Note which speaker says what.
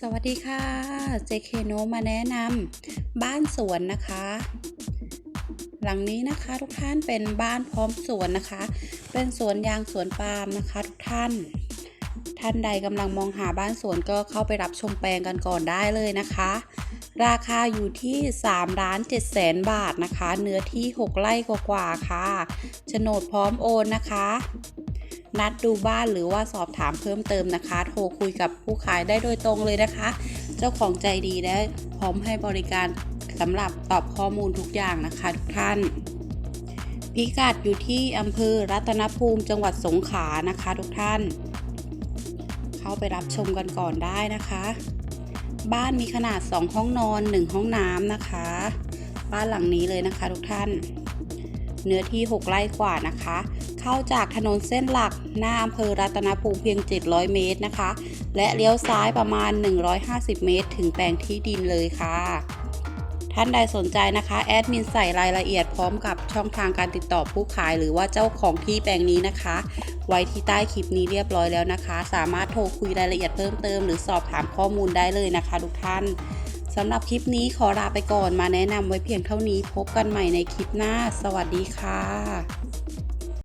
Speaker 1: สวัสดีค่ะ JK โนมาแนะนำบ้านสวนนะคะ หลังนี้นะคะทุกท่านเป็นบ้านพร้อมสวนนะคะ เป็นสวนยางสวนปาล์มนะคะทุกท่าน ท่านใดกำลังมองหาบ้านสวนก็เข้าไปรับชมแปลงกันก่อนได้เลยนะคะ ราคาอยู่ที่3ล้าน7แสนบาทนะคะ เนื้อที่ 6 ไร่กว่าๆค่ะโฉนดพร้อมโอนนะคะ นัดดูบ้านหรือว่าสอบถามเพิ่มเติมนะคะ โทรคุยกับผู้ขายได้โดยตรงเลยนะคะ เจ้าของใจดีและพร้อมให้บริการสำหรับตอบข้อมูลทุกอย่างนะคะทุกท่านพิกัดอยู่ที่อำเภอรัตนภูมิจังหวัดสงขลานะคะทุกท่าน เข้าไปรับชมกันก่อนได้นะคะ บ้านมีขนาด 2 ห้องนอน 1 ห้องน้ำนะคะ บ้านหลังนี้เลยนะคะทุกท่าน เนื้อที่ 6 ไร่กว่านะคะ เข้าจากถนนเส้นหลักหน้าอำเภอรัตนภูมิเพียง 700 เมตรนะคะ และเลี้ยวซ้ายประมาณ 150 เมตร ถึงแปลงที่ดินเลยค่ะ ท่านใดสนใจนะคะ แอดมินใส่รายละเอียดพร้อมกับช่องทางการติดต่อผู้ขายหรือว่าเจ้าของที่แปลงนี้นะคะ ไว้ที่ใต้คลิปนี้เรียบร้อยแล้วนะคะ สามารถโทรคุยรายละเอียดเพิ่มเติม หรือสอบถามข้อมูลได้เลยนะคะ ทุกท่าน สำหรับคลิปนี้ขอลาไปก่อนมาแนะนำไว้เพียงเท่านี้พบกันใหม่ในคลิปหน้า สวัสดีค่ะ